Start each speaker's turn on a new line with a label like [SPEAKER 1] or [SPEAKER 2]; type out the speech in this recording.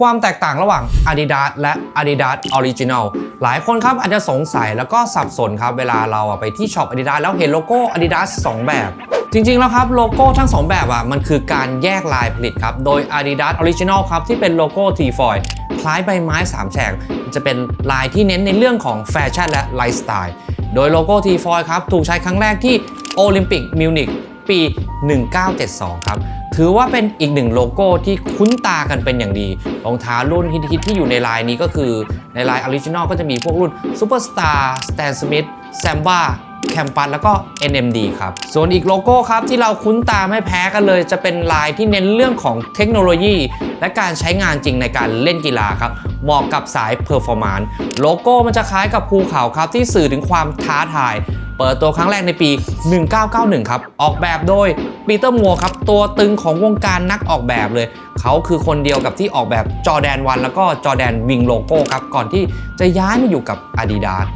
[SPEAKER 1] ความแตกต่างระหว่าง Adidas และ Adidas Original หลายคนครับอาจจะสงสัยแล้วก็สับสนครับ เวลาเราไปที่ช็อป Adidas แล้วเห็นโลโก้ Adidas 2 แบบ จริงๆแล้วครับโลโก้ทั้ง 2 แบบอะมันคือการแยกลายผลิตครับ โดย Adidas Original ครับที่เป็นโลโก้ T-foil คล้ายใบไม้ 3 แฉกจะเป็นลายที่เน้นในเรื่องของแฟชั่นและไลฟ์สไตล์ โดยโลโก้ T-foil ครับถูกใช้ครั้งแรกที่โอลิมปิกมิวนิกปี 1972 ครับ ถือว่าเป็นอีกหนึ่งโลโก้ที่คุ้นตากันเป็นอย่างดี รองเท้ารุ่นฮิตๆที่อยู่ในลายนี้ก็คือในลายออริจินอลก็จะมีพวกรุ่น Superstar Stan Smith Samba แคมปัสแล้วก็ NMD ครับ ส่วนอีกโลโก้ครับ ที่เราคุ้นตาไม่แพ้กันเลย จะเป็นลายที่เน้นเรื่องของเทคโนโลยี และการใช้งานจริงในการเล่นกีฬาครับเหมาะกับสายเพอร์ฟอร์มานซ์โลโก้มันจะคล้ายกับภูเขาครับ ที่สื่อถึงความท้าทาย เปิดตัวครั้งแรกในปี 1991 ครับ ออกแบบโดยปีเตอร์มัวครับ ตัวตึงของวงการนักออกแบบเลย เขาคือคนเดียวกับที่ออกแบบจอแดนวันแล้วก็จอแดนวิงโลโก้ครับ ก่อนที่จะย้ายมาอยู่กับ Adidas